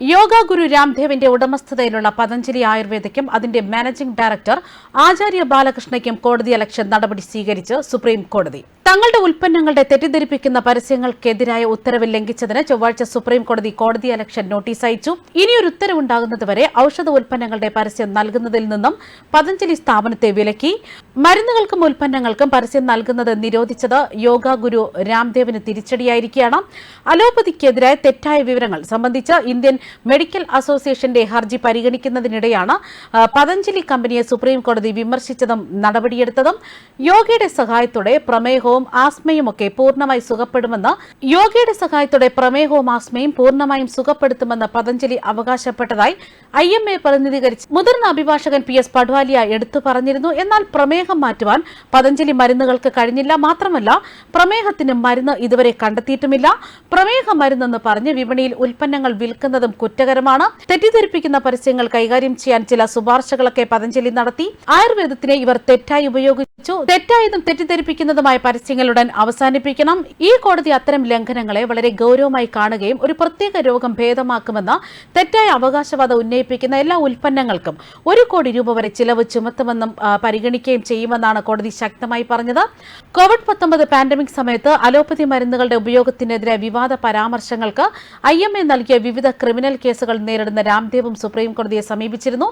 യോഗ ഗുരു രാംദേവിന്റെ ഉടമസ്ഥതയിലുള്ള പതഞ്ജലി ആയുർവേദയ്ക്കും അതിന്റെ managing director ആചാര്യ ബാലകൃഷ്ണയ്ക്കും കോടതി അലക്ഷൻ നടപടി സ്വീകരിച്ച് സുപ്രീം കോടതി. തങ്ങളുടെ ഉൽപ്പന്നങ്ങളുടെ തെറ്റിദ്ധരിപ്പിക്കുന്ന പരസ്യങ്ങൾക്കെതിരായ ഉത്തരവ് ലംഘിച്ചതിന് ചൊവ്വാഴ്ച സുപ്രീം കോടതി കോടതി അലക്ഷൻ നോട്ടീസ് അയച്ചു. ഇനിയൊരു ഉത്തരവുണ്ടാകുന്നതുവരെ ഔഷധ ഉൽപ്പന്നങ്ങളുടെ പരസ്യം നൽകുന്നതിൽ നിന്നും പതഞ്ജലി സ്ഥാപനത്തെ വിലക്കി. മരുന്നുകൾക്കും ഉൽപ്പന്നങ്ങൾക്കും പരസ്യം നൽകുന്നത് നിരോധിച്ചത് യോഗ ഗുരു രാംദേവിന് തിരിച്ചടിയായിരിക്കുകയാണ്. അലോപ്പതിക്കെതിരായ തെറ്റായ വിവരങ്ങൾ സംബന്ധിച്ച് ഇന്ത്യൻ മെഡിക്കൽ അസോസിയേഷന്റെ ഹർജി പരിഗണിക്കുന്നതിനിടെയാണ് പതഞ്ജലി കമ്പനിയെ സുപ്രീം കോടതി വിമർശിച്ചതും നടപടിയെടുത്തതും യോഗയുടെ സഹായത്തോടെ പ്രമേഹവും ആസ്മയും ഒക്കെ പൂർണമായി സുഖപ്പെടുമെന്ന് യോഗയുടെ സഹായത്തോടെ പ്രമേഹവും ആസ്മയും പൂർണമായും സുഖപ്പെടുത്തുമെന്ന് പതഞ്ജലി അവകാശപ്പെട്ടതായി ഐ എം എ പ്രതിനിധീകരിച്ച് മുതിർന്ന അഭിഭാഷകൻ പി എസ് പഡ്വാലിയ എടുത്തു പറഞ്ഞിരുന്നു. എന്നാൽ പ്രമേഹം മാറ്റുവാൻ പതഞ്ജലി മരുന്നുകൾക്ക് കഴിഞ്ഞില്ല. മാത്രമല്ല പ്രമേഹത്തിന് മരുന്ന് ഇതുവരെ കണ്ടെത്തിയിട്ടുമില്ല. പ്രമേഹ മരുന്നെന്ന് പറഞ്ഞ് വിപണിയിൽ ഉൽപ്പന്നങ്ങൾ വിൽക്കുന്നതും കുറ്റകരമാണ്. തെറ്റിദ്ധരിപ്പിക്കുന്ന പരസ്യങ്ങൾ കൈകാര്യം ചെയ്യാൻ ചില ശുപാർശകളൊക്കെ പതഞ്ജലി നടത്തി. ആയുർവേദത്തിനെ ഇവർ തെറ്റായി ഉപയോഗിച്ചു. തെറ്റായതും തെറ്റിദ്ധരിപ്പിക്കുന്നതുമായ പരസ്യങ്ങളുടൻ അവസാനിപ്പിക്കണം. ഈ കോടതി അത്തരം ലംഘനങ്ങളെ വളരെ ഗൗരവമായി കാണുകയും ഒരു പ്രത്യേക രോഗം ഭേദമാക്കുമെന്ന തെറ്റായ അവകാശവാദം ഉന്നയിപ്പിക്കുന്ന എല്ലാ ഉൽപ്പന്നങ്ങൾക്കും ഒരു കോടി രൂപ വരെ ചിലവ് ചുമത്തുമെന്നും പരിഗണിക്കുകയും ചെയ്യുമെന്നാണ് കോടതി ശക്തമായി പറഞ്ഞത്. കോവിഡ് പത്തൊമ്പത് പാൻഡമിക് സമയത്ത് അലോപ്പതി മരുന്നുകളുടെ ഉപയോഗത്തിനെതിരെ വിവാദ പരാമർശങ്ങൾക്ക് ഐ എം എ നൽകിയ വിവിധ ക്രിമിനൽ കേസുകൾ നേരിടുന്ന രാംദേവും സുപ്രീം കോടതിയെ സമീപിച്ചിരുന്നു.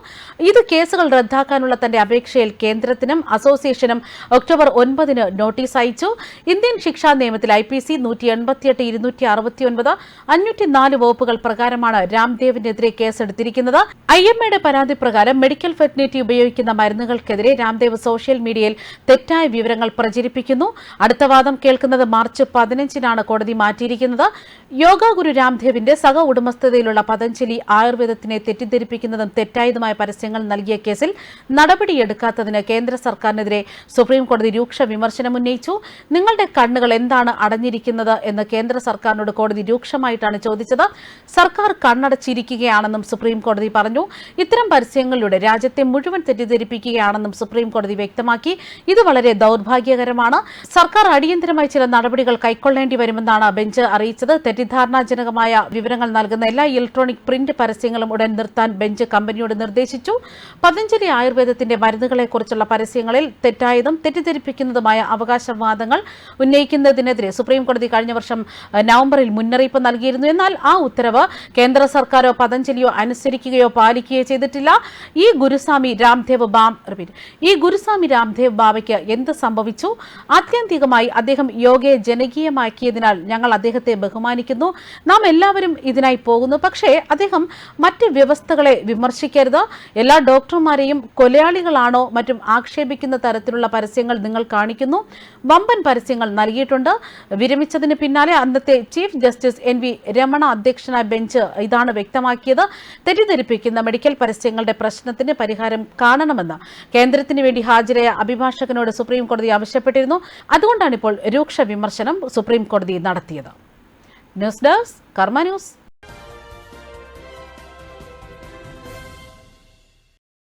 ഇത് കേസുകൾ റദ്ദാക്കാനുള്ള തന്റെ അപേക്ഷയിൽ കേന്ദ്രത്തിനും അസോസിയേഷനും ഒക്ടോബർ ഒൻപതിന് നോട്ടീസ് അയച്ചു. ഇന്ത്യൻ ശിക്ഷാ നിയമത്തിൽ ഐ പി സി നൂറ്റി എൺപത്തിയെട്ട് ഇരുന്നൂറ്റി അറുപത്തിയൊൻപത് അഞ്ഞൂറ്റി നാല് വകുപ്പുകൾ പ്രകാരമാണ് രാംദേവിനെതിരെ കേസെടുത്തിരിക്കുന്നത്. ഐ എം എയുടെ പരാതി പ്രകാരം മെഡിക്കൽ ഫെർട്ടിലിറ്റി ഉപയോഗിക്കുന്ന മരുന്നുകൾക്കെതിരെ രാംദേവ് സോഷ്യൽ മീഡിയയിൽ തെറ്റായ വിവരങ്ങൾ പ്രചരിപ്പിക്കുന്നു. അടുത്ത വാദം കേൾക്കുന്നത് മാർച്ച് പതിനഞ്ചിനാണ് കോടതി മാറ്റിയിരിക്കുന്നത്. യോഗ ഗുരു രാംദേവിന്റെ സഹ ഉടമസ്ഥതയിലുള്ള പതഞ്ജലി ആയുർവേദത്തിനെ തെറ്റിദ്ധരിപ്പിക്കുന്നതും തെറ്റായതുമായ പരസ്യങ്ങൾ നൽകിയ കേസിൽ നടപടിയെടുക്കാത്തതിന് കേന്ദ്ര സർക്കാരിനെതിരെ സുപ്രീം കോടതി രൂക്ഷ വിമർശനം ഉന്നയിച്ചു. നിങ്ങളുടെ കണ്ണുകൾ എന്താണ് അടഞ്ഞിരിക്കുന്നത് എന്ന് കേന്ദ്ര സർക്കാരിനോട് കോടതി രൂക്ഷമായിട്ടാണ് ചോദിച്ചത്. സർക്കാർ കണ്ണടച്ചിരിക്കുകയാണെന്നും സുപ്രീം കോടതി പറഞ്ഞു. ഇത്തരം പരസ്യങ്ങളിലൂടെ രാജ്യത്തെ മുഴുവൻ തെറ്റിദ്ധരിപ്പിക്കുകയാണെന്നും സുപ്രീം കോടതി വ്യക്തമാക്കി. ഇത് വളരെ ദൗർഭാഗ്യകരമാണ്. സർക്കാർ അടിയന്തരമായി ചില നടപടികൾ കൈക്കൊള്ളേണ്ടി വരുമെന്നാണ് ബെഞ്ച് അറിയിച്ചത്. തെറ്റിദ്ധാരണാജനകമായ വിവരങ്ങൾ നൽകുന്ന എല്ലാ ഇലക്ട്രോണിക് പ്രിന്റ് പരസ്യങ്ങളും ഉടൻ നിർത്താൻ ബെഞ്ച് കമ്പനിയോട് നിർദ്ദേശിച്ചു. പതഞ്ജലി ആയുർവേദത്തിന്റെ മരുന്നുകളെക്കുറിച്ചുള്ള പരസ്യങ്ങളിൽ തെറ്റായതും തെറ്റിദ്ധരിപ്പിക്കുന്നതുമായ അവകാശവാദങ്ങൾ ഉന്നയിക്കുന്നതിനെതിരെ സുപ്രീംകോടതി കഴിഞ്ഞ വർഷം നവംബറിൽ മുന്നറിയിപ്പ് നൽകിയിരുന്നു. എന്നാൽ ആ ഉത്തരവ് കേന്ദ്ര സർക്കാരോ പതഞ്ജലിയോ അനുസരിക്കുകയോ പാലിക്കുകയോ ചെയ്തിട്ടില്ല. ഈ ഗുരുസ്വാമി രാംദേവ് ബാം ഈ ഗുരുസ്വാമി രാംദേവ് ബാബയ്ക്ക് എന്ത് സംഭവിച്ചു? ആത്യന്തികമായി അദ്ദേഹം യോഗയെ ജനകീയമാക്കിയതിനാൽ ഞങ്ങൾ അദ്ദേഹത്തെ ബഹുമാനിക്കുന്നു. നാം എല്ലാവരും ഇതിനായി പോകുന്നു. പക്ഷേ അദ്ദേഹം മറ്റ് വ്യവസ്ഥകളെ വിമർശിക്കരുത്. എല്ലാ ഡോക്ടർമാരെയും കൊലയാളികളാണോ മറ്റും ആക്ഷേപിക്കുന്ന തരത്തിലുള്ള പരസ്യങ്ങൾ നിങ്ങൾ കാണിക്കുന്നു. വമ്പൻ പരസ്യങ്ങൾ നൽകിയിട്ടുണ്ട്. വിരമിച്ചതിന് പിന്നാലെ അന്നത്തെ chief justice N V Ramana അധ്യക്ഷനായ ബെഞ്ച് ഇതാണ് വ്യക്തമാക്കിയത്. തെറ്റിദ്ധരിപ്പിക്കുന്ന മെഡിക്കൽ പരസ്യങ്ങളുടെ പ്രശ്നത്തിന് പരിഹാരം കാണണമെന്ന് കേന്ദ്രത്തിന് വേണ്ടി ഹാജരായ അഭിഭാഷകനോട് സുപ്രീം കോടതി ആവശ്യപ്പെട്ടിരുന്നു. അതുകൊണ്ടാണ് ഇപ്പോൾ രൂക്ഷ വിമർശനം സുപ്രീം കോടതി നടത്തിയത്. News desk Karma news.